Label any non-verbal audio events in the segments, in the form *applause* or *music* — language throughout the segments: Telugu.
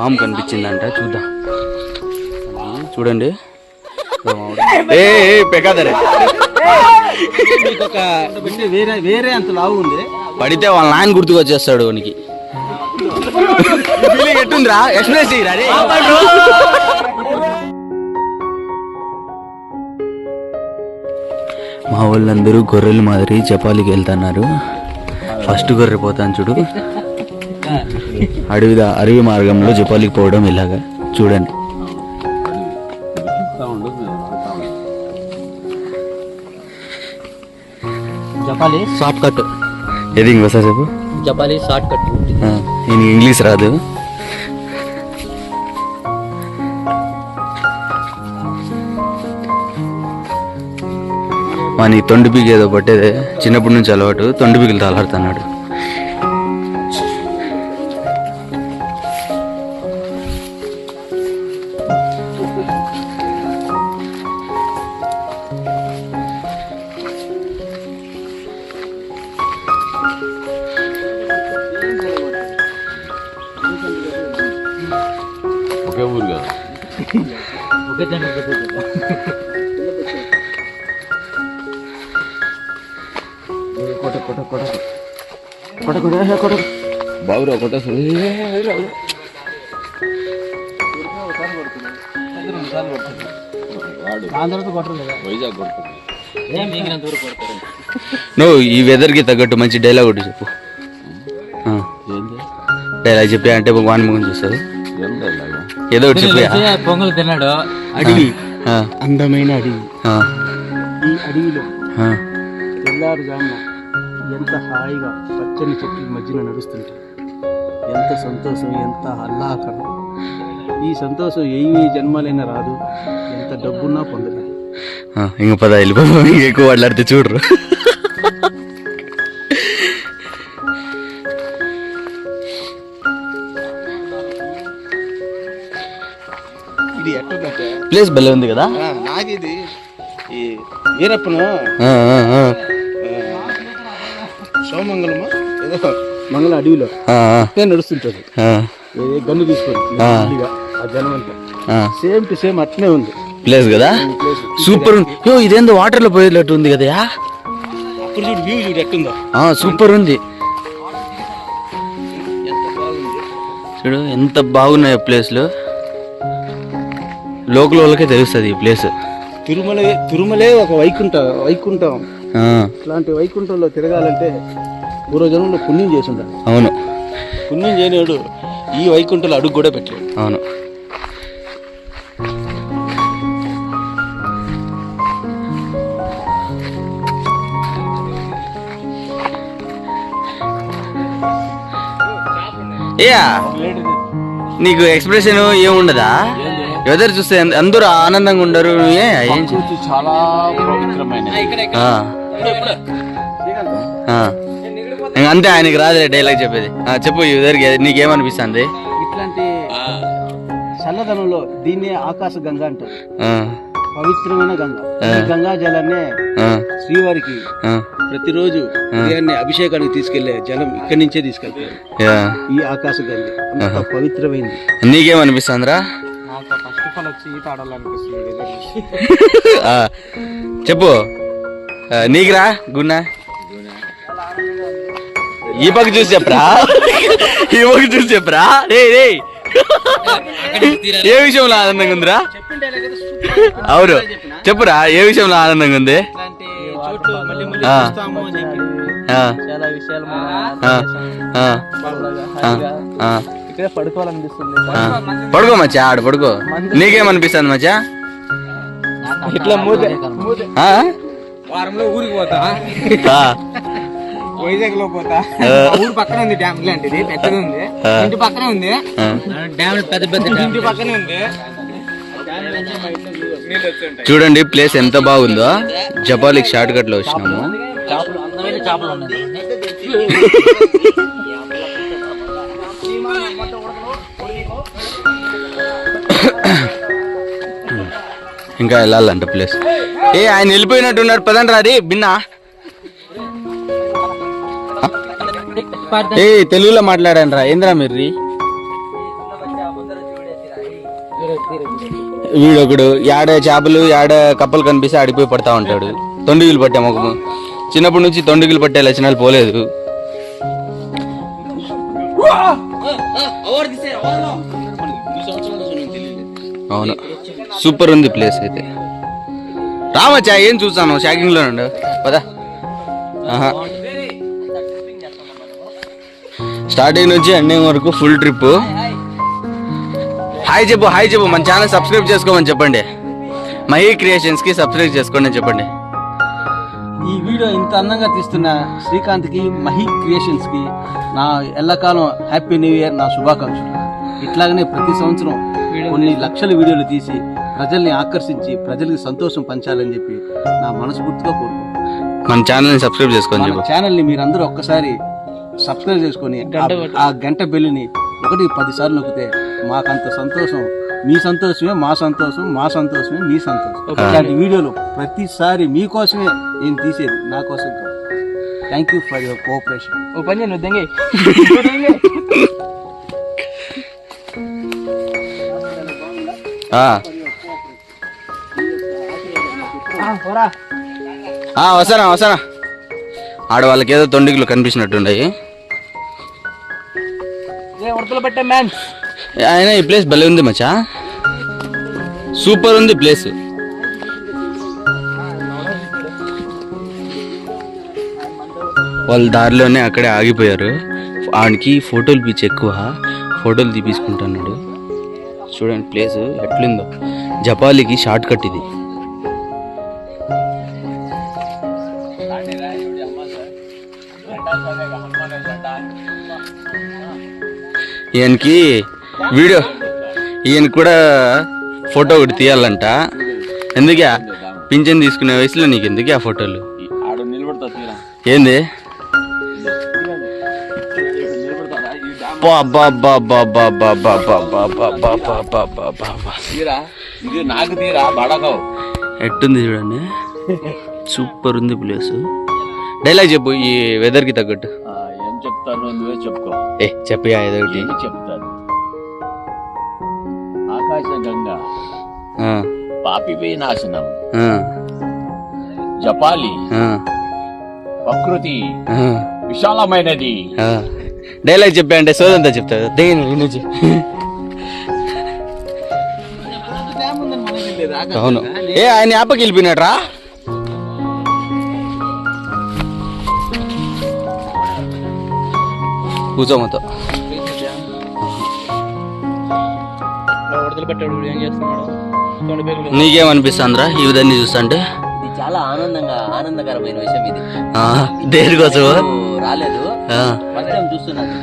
పాము కనిపించిందంట చూద్దాం. చూడండి. ఏ పెకాదరే. వేరే వేరే అంత లావు ఉంది. పడితే వాళ్ళ నాయన గుర్తుకు వచ్చేస్తాడు వానికి ఫీలింగ్ ఎట్టుందిరా? ఎక్స్ప్రెస్ చేయరా. మా వాళ్ళందరూ గొర్రెలు మాదిరి జపాలికి వెళ్తున్నారు. ఫస్ట్ గొర్రె పోతాను చూడు. అడవి అడవి మార్గంలో జపాలికి పోవడం ఇలాగా చూడండి. జపాలి? షార్ట్ కట్ ఏది ఇంకోసారి చెప్పు? జపాలి షార్ట్ కట్ ఈయనకి ఇంగ్లీష్ రాదు. వాని తొండి పీకి ఏదో పట్టేదే. చిన్నప్పటి నుంచి అలవాటు తొండి పీకిలు తాలాడుతున్నాడు ఒకే ఊరు కదా. బాబురా కదా వైజాగ్ కొడుతుంది. నువ్వు ఈ వెదర్కి తగ్గట్టు మంచి డైలాగ్ ఒకటి చెప్పు. డైలాగ్ చెప్పి అంటే వాని ముఖం ఇలాగా ఏదో ఒకటి చెప్పి పొంగల్ తిన్నాడు. అడివి అందమైన అడవి ఈ అడవిలో తెల్లారుజామున ఎంత హాయిగా పచ్చని చెట్ల మధ్యన నడుస్తుంటే. ఎంత సంతోషం ఎంత ఆహ్లాదకరం ఈ సంతోషం ఏ జన్మలైనా రాదు. ఎంత డబ్బున్నా పొందలేదు ఇంక పద వెళ్ళిపో ఇంక ఎక్కువ మాట్లాడితే చూడరు. ప్లేస్ భలే ఉంది కదా? నాకు ఇది. ఈ వీరప్పను. సోమంగళమా ఏదో మంగళ అడవిలో. అట్టే నడుస్తుంటాడు గన్ను తీసుకొని ఆ. జనం అంతా. సేమ్ టు సేమ్ అట్నే ఉంది. ప్లేస్ కదా? సూపర్ ఉంది. యో ఇదేందో వాటర్లో పోయేటట్టు ఉంది కదా అప్పుడు చూడు వ్యూ చూడు ఎట్టుందో. ఆ సూపర్ ఉంది. చూడు ఎంత బాగున్నాయి ప్లేస్లు లోకల్ వాళ్ళకే తెలుస్తుంది ఈ ప్లేస్ తిరుమల తిరుమలే ఒక వైకుంఠ వైకుంఠం. ఇట్లాంటి వైకుంఠంలో తిరగాలంటే పూర్వజనంలో పుణ్యం చేసి ఉండాలి అవును. పుణ్యం చేయనివాడు ఈ వైకుంఠంలో అడుగు కూడా పెట్టలేడు. అవును. యా నీకు ఎక్స్ప్రెషన్ ఏముండదా? వెదర్ చూస్తే అందరూ ఆనందంగా ఉండరు. చాలా అంతే ఆయనకి రాదులే డైలాగ్ చెప్పేది. ఆ, చెప్పు వెదర్కి నీకేమనిపిస్తుంది? ఇట్లాంటి చల్లదనంలో దీన్నే ఆకాశ గంగ అంటారు. ఆ, పవిత్రమైన గంగ. గంగా జలాన్నే ఆ, శ్రీవారికి ఆ, ప్రతిరోజు ఉదయాన్నే అభిషేకానికి తీసుకెళ్ళే జలం ఇక్కడి నుంచే తీసుకెళ్తారు. యా. ఈ ఆకాశ గంగ. పవిత్రమైంది. నీకేమనిపిస్తుందిరా? నాకు ఫస్ట్ ఆఫ్ ఆల్ వచ్చి ఈత ఆడాలనిపిస్తుంది. చెప్పు. నీకురా గున్నా? ఈ పక్క చూసి చెప్పరా? ఈ పక్క చూసి చెప్పరా? రే రే. ఏ విషయంలో ఆనందంగా ఉందిరా? అవును. చెప్పురా ఏ విషయంలో ఆనందంగా ఉంది? చాలా విషయాలు ఆ, ఇక్కడే పడుకోవాలనిపిస్తుంది. ఆ. పడుకో మచ్చా ఆడ పడుకో. నీకేమనిపిస్తుంది మచ్చా? ఇట్లా మూత? వారంలో ఊరికి పోతా. ఆ, వైజాగ్లో పోతా. ఊరు పక్కన ఉంది డ్యామ్ లాంటిది పెద్దది ఉంది. ఇంటి పక్కనే ఉంది. డ్యామ్ పెద్ద పెద్ద ఇంటి పక్కనే ఉంది. చూడండి ప్లేస్ ఎంత బాగుందో. జపాలికి షార్ట్ కట్లో వచ్చినాము *laughs* ఇంకా వెళ్ళాలంట ప్లేస్. ఏ ఆయన వెళ్ళిపోయినట్టున్నారు. పదండి రాది బిన్నా. ఏ తెలుగులో మాట్లాడండి రా ఏంద్రా మీరు వీడొకడు యాడ చేపలు యాడ కప్పలు కనిపిస్తే ఆడిపోయి పడతా ఉంటాడు. తొండిగులు పట్టే ఒక చిన్నప్పటి నుంచి తొండిగులు పట్టే లక్షణాలు పోలేదు. అవును. సూపర్ ఉంది ప్లేస్ అయితే. రావచ్చా ఏం చూస్తాను షాకింగ్లో ఉండు. పదా. స్టార్టింగ్ నుంచి ఎండింగ్ వరకు ఫుల్ ట్రిప్. హాయ్ చెప్పు హాయ్ చెప్పు. మన ఛానల్ సబ్స్క్రైబ్ చేసుకోమని చెప్పండి. మహీ క్రియేషన్స్కి సబ్స్క్రైబ్ చేసుకోండి అని చెప్పండి. ఈ వీడియో ఇంత అందంగా తీస్తున్న శ్రీకాంత్కి మహి క్రియేషన్స్కి నా ఎల్లకాలం హ్యాపీ న్యూ ఇయర్ నా శుభాకాంక్షలు. ఇట్లాగనే ప్రతి సంవత్సరం కొన్ని లక్షల వీడియోలు తీసి ప్రజల్ని ఆకర్షించి ప్రజలకి సంతోషం పంచాలని చెప్పి నా మనస్ఫూర్తిగా కోరుకుంటున్నాను. మన ఛానల్ని సబ్స్క్రైబ్ చేసుకోండి మన చెప్పు. ఛానల్ని మీరందరూ ఒక్కసారి సబ్స్క్రైబ్ చేసుకొని ఆ- ఆ గంట బెల్లిని ఒకటి పది సార్లు నొక్కితే మాకంత సంతోషం మీ సంతోషమే మా సంతోషం మా సంతోషమే మీ సంతోషం. ఇలాంటి వీడియోలు ప్రతిసారి మీకోసమే నేను తీసేది నా కోసం thank you for your cooperation ఓ పని చేయను దెంగే ఆ. ఆ, వస్తానా వస్తానా? ఆడవాళ్ళకి ఏదో తొండిగులు కనిపించినట్టున్నాయి ఉడతలు పెట్టే మ్యాన్ ఆయన ఈ ప్లేస్ భలే ఉంది మచ్చా. సూపర్ ఉంది ప్లేస్ వాళ్ళు దారిలోనే అక్కడే ఆగిపోయారు. ఆయనకి ఫోటోలు పిచ్చి ఎక్కువ. ఫోటోలు తీపించుకుంటున్నాడు చూడండి ప్లేస్ ఎట్లుందో. జపాలికి షార్ట్ కట్ ఇది. ఈయనకి వీడియో. ఈయన కూడా ఫోటో ఒకటి తీయాలంట. ఎందుకే? పింఛన్ తీసుకునే వయసులో నీకు ఎందుకే ఆ ఫోటోలు? ఏంది? ఎట్టుంది చూడండి. సూపర్ ఉంది ప్లేస్. డైలాగ్ చెప్పు ఈ వెదర్కి తగ్గట్టు. చెప్తాను చెప్పుకో. ఏ చెప్పి ఏదో ఒకటి. చెప్తాను ఆకాశ గంగ ఆ, పాపి నాశనం జపాలి. ప్రకృతి విశాలమైనది. డైలాగ్ చెప్పా అంటే సోదంతా చెప్తావు దేని నుంచి అవును. ఏ ఆయన యాపకి వెళ్ళిపోయినాడు రా కూర్చోమతో ఉడతలు పెట్టాడు ఏం చేస్తున్నాడు? నీకేమనిపిస్తుందిరా ఈ విధాన్ని చూస్తుంటే? ఇది చాలా ఆనందంగా ఆనందకరమైన విషయం ఇది. ఆ, దేనికోసం రాలేదు. ఆ, ఫస్ట్ టైం చూస్తున్నాను.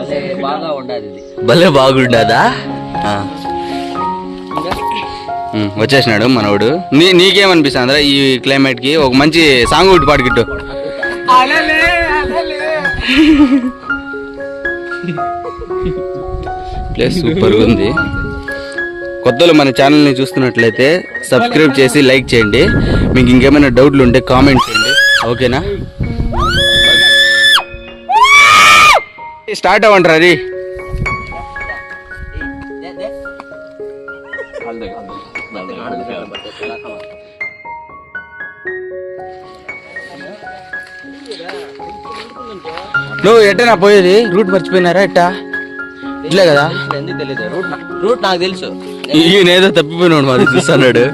భలే బాగా ఉండాలి ఇది. భలే బాగుండదా? వచ్చేసినాడు మనోడు. నీ నీకేమనిపిస్తుందిరా ఈ క్లైమేట్కి ఒక మంచి సాంగ్ ఒకటి పాడుకిట్టు ప్లేస్ సూపర్ ఉంది కొత్తలు మన ఛానల్ని చూస్తున్నట్లయితే సబ్స్క్రైబ్ చేసి లైక్ చేయండి. మీకు ఇంకేమైనా డౌట్లు ఉంటే కామెంట్ చేయండి. ఓకేనా? స్టార్ట్ అవ్వంటారా అది నువ్వు ఎట్టనా పోయేది? రూట్ మర్చిపోయినారా ఎట్టా? ఇట్లే కదా? రూట్ నాకు తెలుసు. ఈయన ఏదో తప్పిపోయినాడు మరి చూస్తున్నాడు.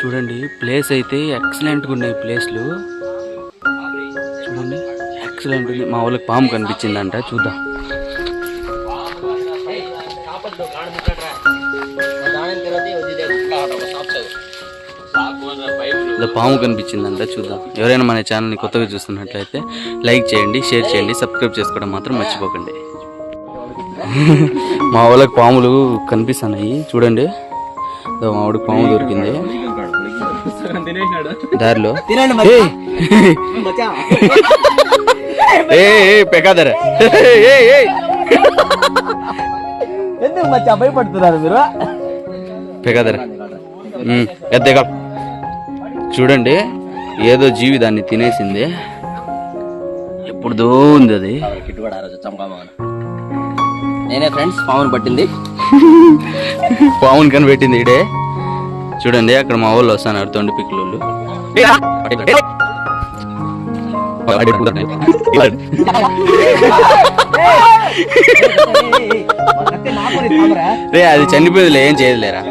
చూడండి ప్లేస్ అయితే ఎక్సలెంట్గా ఉన్నాయి ప్లేస్లు ఎక్సలెంట్ ఉంది మా వాళ్ళకి పాము కనిపించిందంట చూద్దాం. ఇలా పాము కనిపించిందంట చూద్దాం. ఎవరైనా మన ఛానల్ని కొత్తగా చూస్తున్నట్లయితే లైక్ చేయండి షేర్ చేయండి సబ్స్క్రైబ్ చేసుకోవడం మాత్రం మర్చిపోకండి. మా వాళ్ళకి పాములు కనిపిస్తున్నాయి చూడండి. మా వాడికి పాము దొరికింది. దారిలో. తినండి ఏ చూడండి ఏదో జీవి దాన్ని తినేసింది ఎప్పుడుదో ఉంది అది. నేనే ఫ్రెండ్స్ పావును పట్టింది. పావును కనిపెట్టింది ఇడే. చూడండి అక్కడ మా వాళ్ళు వస్తాను అడుతుండీ పిక్లు *laughs* రే అది చనిపోయిందిలే ఏం చేయలేరా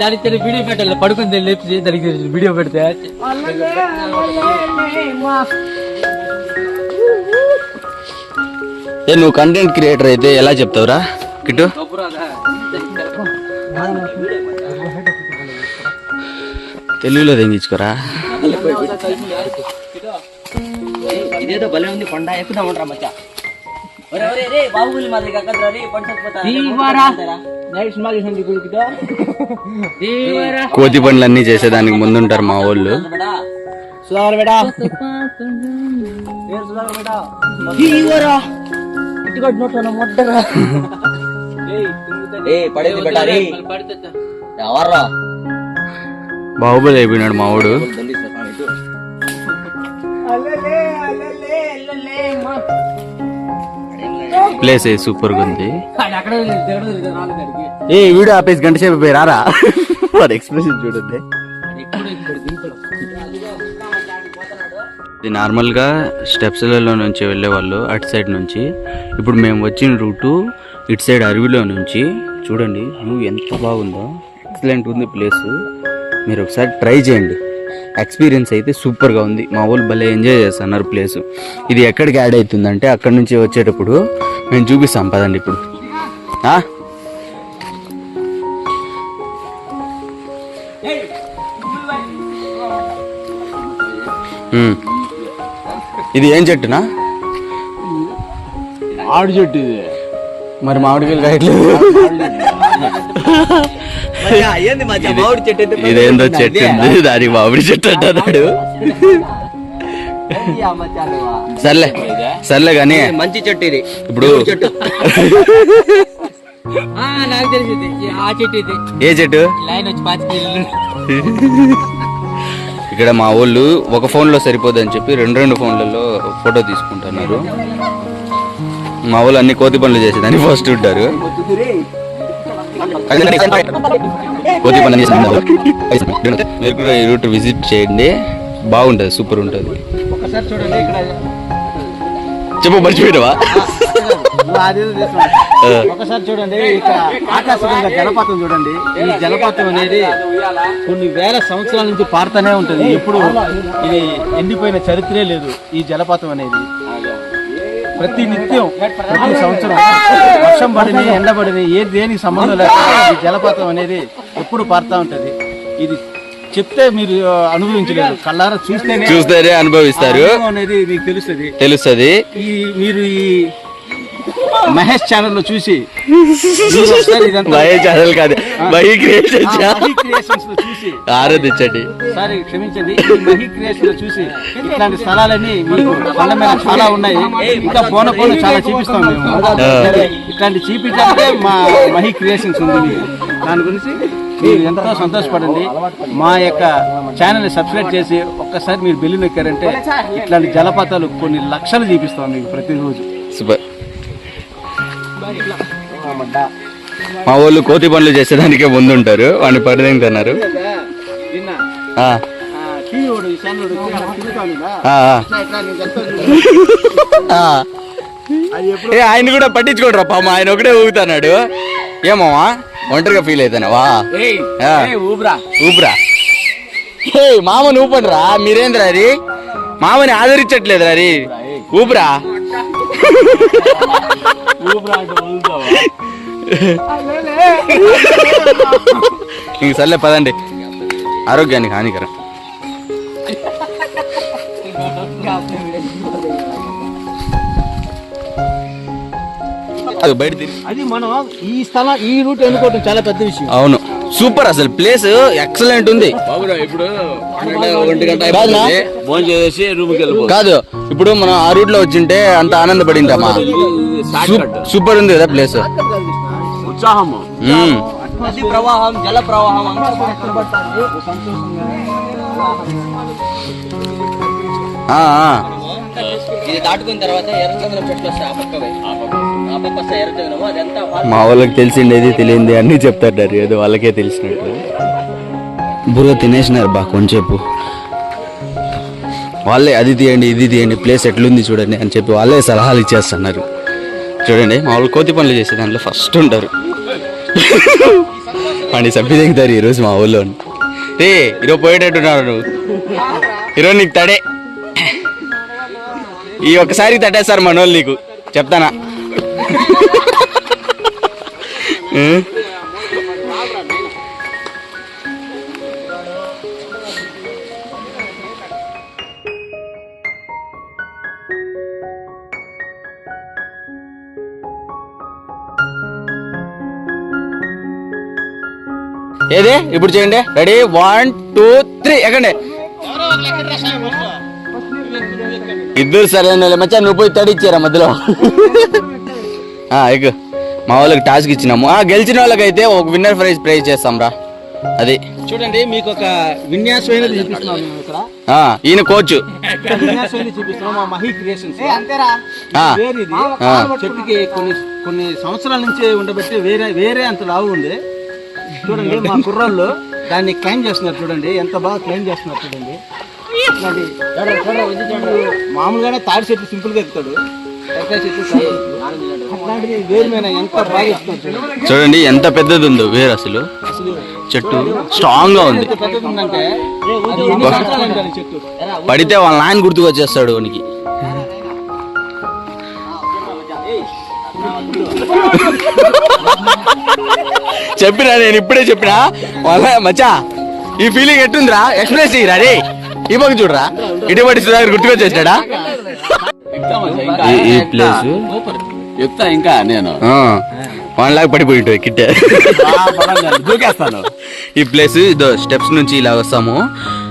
దానికి వీడియో పెట్టాలి. పడుకుంది లేపి దానికి వీడియో పెడితే. ఏ నువ్వు కంటెంట్ క్రియేటర్ అయితే ఎలా చెప్తావురా? కిట్టు? తెలుగులో తెంగించుకోరా? ఇదేదో భలే ఉంది కొండ ఎక్కుదాం ఉంటారా మచ్చా. బాహుబలి మాదిరి రే పంట కోతి పనులన్నీ చేసేదానికి ముందుంటారు మా వాళ్ళు. సుధాకర్ ఏ పడేది బెటా రే? ఎవర్రా బాహుబలి అయిపోయినాడు మా వాడు. ప్లేస్ సూపర్గా ఉంది. ఏ వీడియో ఆపేసి గంట సేపు పోయి రారా? వాడు ఎక్స్ప్రెషన్ చూడండి. ఇది నార్మల్గా స్టెప్స్లలో నుంచి వెళ్ళే వాళ్ళు అటు సైడ్ నుంచి. ఇప్పుడు మేము వచ్చిన రూటు ఇటు సైడ్ అడవిలో నుంచి. చూడండి వ్యూ ఎంత బాగుందో. ఎక్సలెంట్ ఉంది ప్లేస్ మీరు ఒకసారి ట్రై చేయండి. ఎక్స్పీరియన్స్ అయితే సూపర్గా ఉంది. మా వాళ్ళు భలే ఎంజాయ్ చేస్తున్నారు ప్లేస్ ఇది ఎక్కడికి యాడ్ అవుతుందంటే అక్కడ నుంచి వచ్చేటప్పుడు మేము చూపిస్తాం పదండి ఇప్పుడు. ఇది ఏం చెట్టునా? ఆడు చెట్టు ఇది. మరి మామిడికాయలు కాయట్లేదు. ఇదేందో చెట్టు ఉంది. దానికి మామిడి చెట్టు అంటున్నాడు? సర్లే. సర్లే కానీ మంచి చెట్టు ఇది. ఇప్పుడు నాకు తెలిసింది ఈ ఆ చెట్టు ఇది. ఏ చెట్టు? లైన్ వచ్చి పాతికి ఇక్కడ మా వాళ్ళు ఒక ఫోన్లో సరిపోదని చెప్పి రెండు రెండు ఫోన్లలో ఫోటో తీసుకుంటున్నారు. మా వాళ్ళు అన్ని కోతి పనులు చేసేదని ఫస్ట్ ఉంటారు. కోతి మీరు కూడా ఈ రూట్ విజిట్ చేయండి బాగుంటుంది సూపర్ ఉంటుంది చూడండి ఇక్కడ చెప్పు మర్చిపోయినవా ఒకసారి చూడండి ఇక్కడ ఆకాశగంగా జలపాతం చూడండి ఈ జలపాతం అనేది కొన్ని వేల సంవత్సరాల నుంచి పారుతూనే ఉంటుంది ఎప్పుడు ఇది ఎండిపోయిన చరిత్రే లేదు ఈ జలపాతం అనేది ప్రతి నిత్యం ప్రతి సంవత్సరం వర్షం పడిని ఎండబడిని ఏ దేనికి సంబంధం లేకుండా ఈ జలపాతం అనేది ఎప్పుడు పారుతూ ఉంటుంది. ఇది చెప్తే మీరు అనుభవించలేరు. కళ్ళారా చూస్తేనే చూస్తేనే అనుభవిస్తారు. అనేది మీకు తెలుస్తుంది. తెలుస్తుంది. ఈ మీరు ఈ మహేష్ ఛానల్లో చూసి మీరు ఒకసారి ఇదంతా. మహే ఛానల్ కాదు మహి క్రియేషన్స్. లో చూసి. ఆరాధించండి. సారీ క్షమించండి. మహి క్రియేషన్లో చూసి ఇట్లాంటి స్థలాలన్నీ మీకు కొండ మీద చాలా ఉన్నాయి. ఇంకా పోన పోన చాలా చూపిస్తాం మేము. ఇట్లాంటి చూపించాలంటే మా మహి క్రియేషన్స్ ఉంది దాని గురించి మీరు ఎంతో సంతోషపడండి. మా యొక్క ఛానల్ని సబ్స్క్రైబ్ చేసి ఒక్కసారి మీరు బెల్లి నొక్కారంటే ఇట్లాంటి జలపాతాలు కొన్ని లక్షలు చూపిస్తాం మీకు ప్రతిరోజు. సూపర్. మా వాళ్ళు కోతి పనులు చేసేదానికే ముందుంటారు. వాడిని ఎప్పుడు ఏ ఆయన కూడా పట్టించుకోడరా పాప. ఆయన ఒకటే ఊగుతున్నాడు. ఏమావా ఒంటరిగా ఫీల్ అవుతానవా. ఊబరా హే మామని ఊపండిరా. మీరేంద్రా అది? మామని ఆదరించట్లేదు ఊపిరా ఊబరా ఇంక సర్లే పదండి. ఆరోగ్యానికి హానికరం. అది బయట అది మనం ఈ స్థలం ఈ రూట్ ఎన్నుకోవడం చాలా పెద్ద విషయం. అవును. సూపర్ అసలు ప్లేస్ ఎక్సలెంట్ ఉంది. ఇప్పుడు కాదు ఇప్పుడు మనం ఆ రూట్లో వచ్చింటే అంత ఆనందపడింటామా? సూపర్ ఉంది కదా ప్లేస్ ఉత్సాహము. నది ప్రవాహం జల ప్రవాహం. ఇది దాటుకున్న తర్వాత చెట్లు వస్తాయి ఆ పక్క అదంతా మా వాళ్ళకి తెలిసిండేది తెలియంది అన్ని చెప్తారు ఏదో వాళ్ళకే తెలిసినట్టు. బుర్ర తినేసినారు బా కొంచెంసేపు వాళ్ళే అది తీయండి ఇది తీయండి ప్లేస్ ఎట్లుంది చూడండి అని చెప్పి వాళ్ళే సలహాలు ఇచ్చేస్తున్నారు. చూడండి మా వాళ్ళు కోతి పనులు చేసే దాంట్లో ఫస్ట్ ఉంటారు. వాడిని సభ్య దిగుతారు ఈరోజు మా ఊళ్ళో రే ఈరోజు పోయేటట్టున్నారు నువ్వు. ఈరోజు నీకు తడే. ఈ ఒక్కసారి తట్టేస్తారు మన వాళ్ళు నీకు. చెప్తానా? ఏది? ఇప్పుడు చేయండి రెడీ వన్ టూ త్రీ ఎక్కండి. ఇద్దరు సరైన మచ్చా నువ్వు పోయి తడిచ్చారా మధ్యలో? *laughs* ఆ, ఎక్కు మా వాళ్ళకి టాస్క్ ఇచ్చినాము. ఆ గెలిచిన వాళ్ళకైతే ఒక విన్నర్ ప్రైజ్ ప్రైజ్ చేస్తాం రా. అది. చూడండి మీకు ఒక ఇక్కడ. ఆ, ఈయన కోచ్. చెట్టుకి కొన్ని కొన్ని సంవత్సరాల నుంచి ఉండబట్టి వేరే వేరే అంత లావు ఉంది. చూడండి మా కుర్రోళ్ళు దాన్ని క్లైమ్ చేస్తున్నారు చూడండి ఎంత బాగా క్లైమ్ చేస్తున్నారు చూడండి. మామూలుగానే తాడి చెట్టు సింపుల్గా ఎక్కుతాడు టెక్కాయ చెట్టు తాడి? చెట్టు. అట్లాంటిది వేరు మీద ఎంత బాగా ఎక్కుతాడు చూడండి. ఎంత పెద్దది ఉందో వేరు అసలు. చెట్టు స్ట్రాంగ్గా ఉంది పడితే వాళ్ళ నాయన గుర్తుకు వచ్చేస్తాడు వానికి. చెప్పినా నేను ఇప్పుడే చెప్పినా? వాళ్ళ మచ్చా ఈ ఫీలింగ్ ఎట్టుందిరా? ఎక్స్ప్రెస్ చేయరా రే ఈ పక్క చూడరా? ఇటువంటి సుధాకర్ గుర్తుకొచ్చేసాడా ఈ- ఈ ప్లేస్ చెప్తా ఇంకా నేను. వన్ లాక్ పడిపోయి కిట్టే. దూకేస్తాను. ఈ ప్లేస్ ఇదో స్టెప్స్ నుంచి ఇలా వస్తాము.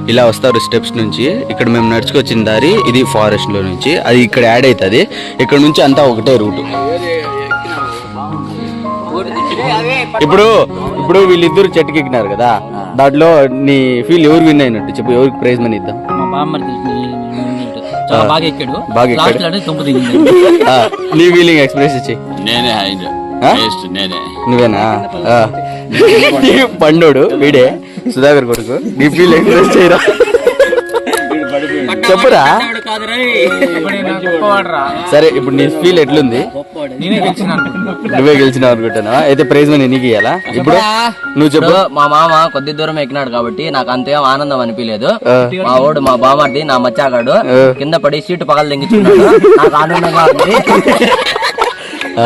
ఇలా వస్తారు స్టెప్స్ నుంచి. ఇక్కడ మేము నడుచుకొచ్చిన దారి ఇది ఫారెస్ట్లో నుంచి. అది ఇక్కడ యాడ్ అవుతుంది. ఇక్కడ నుంచి అంతా ఒకటే రూట్ ఇప్పుడు ఇప్పుడు వీళ్ళిద్దరు చెట్టుకి ఎక్కినారు కదా. దాంట్లో నీ ఫీల్ ఎవరు విన్ అయినట్టు చెప్పు ఎవరికి ప్రైజ్ మనీ ఇద్దాం? మా బామ్మర్ది బాగా ఎక్కాడు. బాగా ఎక్కాడు. నీ ఫీలింగ్ ఎక్స్ప్రెస్ ఇచ్చి నేనే నువ్వేనా? పండోడు వీడే. సుధాకర్ కొడుకు. నీ ఫీల్ ఎక్స్ప్రెస్ చేయరా? చెప్పురా? సరే ఇప్పుడు నీ ఫీల్ ఎట్లుంది? నేనే గెలిచిన అనుకుంటున్నా నువ్వే గెలిచినావు అనుకుంటున్నా అయితే ప్రైజ్ మనీ నీకు ఇయ్యాలా? ఇప్పుడు? నువ్వు చెప్పు. మా మామ కొద్ది దూరం ఎక్కినాడు కాబట్టి నాకు అంతేం ఆనందం అనిపించలేదు. మా ఓడు మా బామర్ది నా మచ్చాగాడు. కింద పడి సీటు పగలు తెంగించుకున్నాడు నాకు ఆనందంగా ఉంది. ఆ.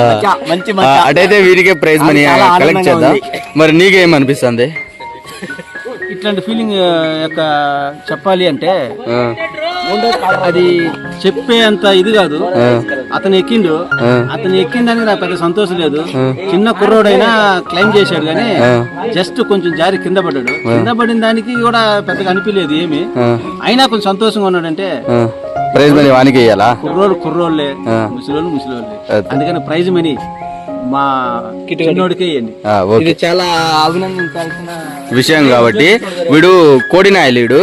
మంచి ఆ, అటైతే వీరికే ప్రైజ్ మనీ కలెక్ట్ చేద్దాం. మరి నీకేం అనిపిస్తుంది ఇట్లాంటి ఫీలింగ్ యొక్క చెప్పాలి అంటే అది చెప్పే అంత ఇది కాదు. అతను ఎక్కిండు. అతను ఎక్కిందని నాకు పెద్ద సంతోషం లేదు. చిన్న కుర్రోడైనా క్లైమ్ చేశాడు కానీ. జస్ట్ కొంచెం జారి కింద పడ్డాడు. కింద పడిన దానికి కూడా పెద్దగా అనిపించలేదు ఏమి. అయినా కొంచెం సంతోషంగా ఉన్నాడంటే. ప్రైజ్ మనీ వానికి ఇయ్యాలా? కుర్రోడు కుర్రోళ్ళే. ముసలోళ్ళు ముసలోళ్ళే. అది. అందుకని ప్రైజ్ మనీ మా ఆ, ఓకే. చాలా అభినందించాల్సిన విషయం కాబట్టి వీడు కోడి నాయలీడు.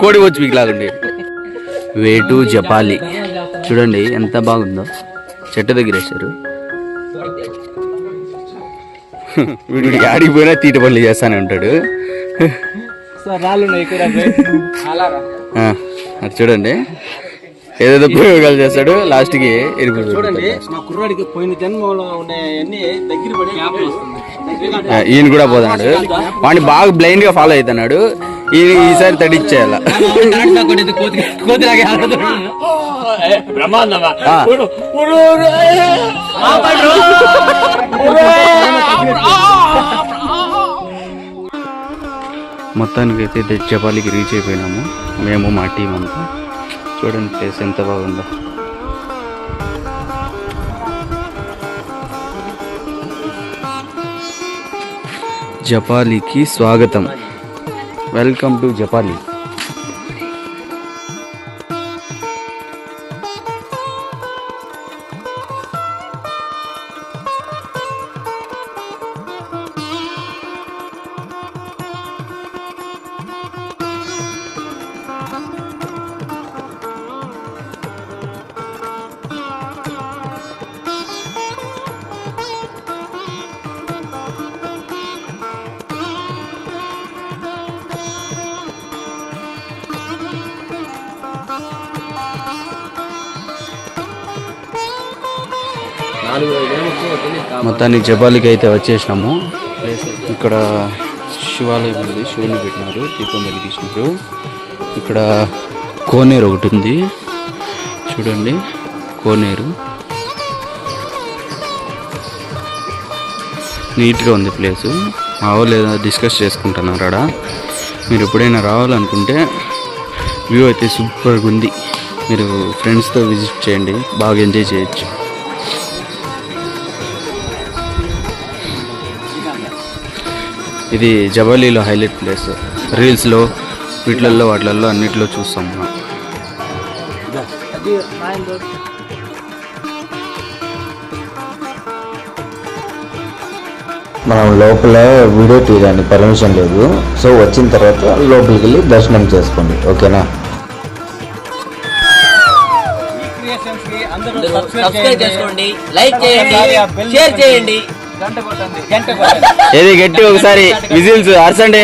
కోడి వచ్చి వీకలాగండి వేటు జపాలి. చూడండి ఎంత బాగుందో. చెట్టు దగ్గర వేశారు. వీడికి ఆడికి పోయినా తీట పనులు చేస్తానే ఉంటాడు. అది చూడండి. ఏదేదో ప్రయోగాలు చేస్తాడు లాస్ట్కి చూడండి మా కుర్రాడికి పోయిన జన్మలో ఉండే అన్ని దగ్గర పడి ఆ, ఈయన కూడా పోతున్నాడు వాడిని బాగా బ్లైండ్గా ఫాలో అవుతున్నాడు. ఈయన ఈసారి తడిచ్చేయాల? బ్రహ్మాండమా ఆ. ఉడు, ఉడు, ఉడు, ఏ. మొత్తానికి అయితే జపాలికి రీచ్ అయిపోయినాము. మేము మా టీం అంతా. చూడండి ప్లేస్ ఎంత బాగుందో. జపాలికి స్వాగతం. Welcome to Japali. మొత్తానికి జపాలికి అయితే వచ్చేసినాము. ఇక్కడ శివాలయం ఉంది శివుని పెట్టినారు దీపం వెలిగించినారు. ఇక్కడ కోనేరు ఒకటి ఉంది. చూడండి కోనేరు. నీట్గా ఉంది ప్లేసు. మా వాళ్ళు ఏదో డిస్కస్ చేసుకుంటున్నారు ఆడ. మీరు ఎప్పుడైనా రావాలనుకుంటే వ్యూ అయితే సూపర్గా ఉంది. మీరు ఫ్రెండ్స్తో విజిట్ చేయండి బాగా ఎంజాయ్ చేయొచ్చు. ఇది జబాలీలో హైలైట్ ప్లేస్. రీల్స్లో వీటిలలో వాటిలలో అన్నిట్లో చూస్తాం మనం. మనం లోపల వీడియో తీయడానికి పర్మిషన్ లేదు. సో వచ్చిన తర్వాత లోపలికి వెళ్ళి దర్శనం చేసుకోండి. ఓకేనా? అందరూ సబ్స్క్రైబ్ చేసుకోండి. లైక్ చేయండి. షేర్ చేయండి. గంట కొట్టండి. గంట కొట్టండి. ఏది గట్టి ఒకసారి విజిల్స్ అరసండి.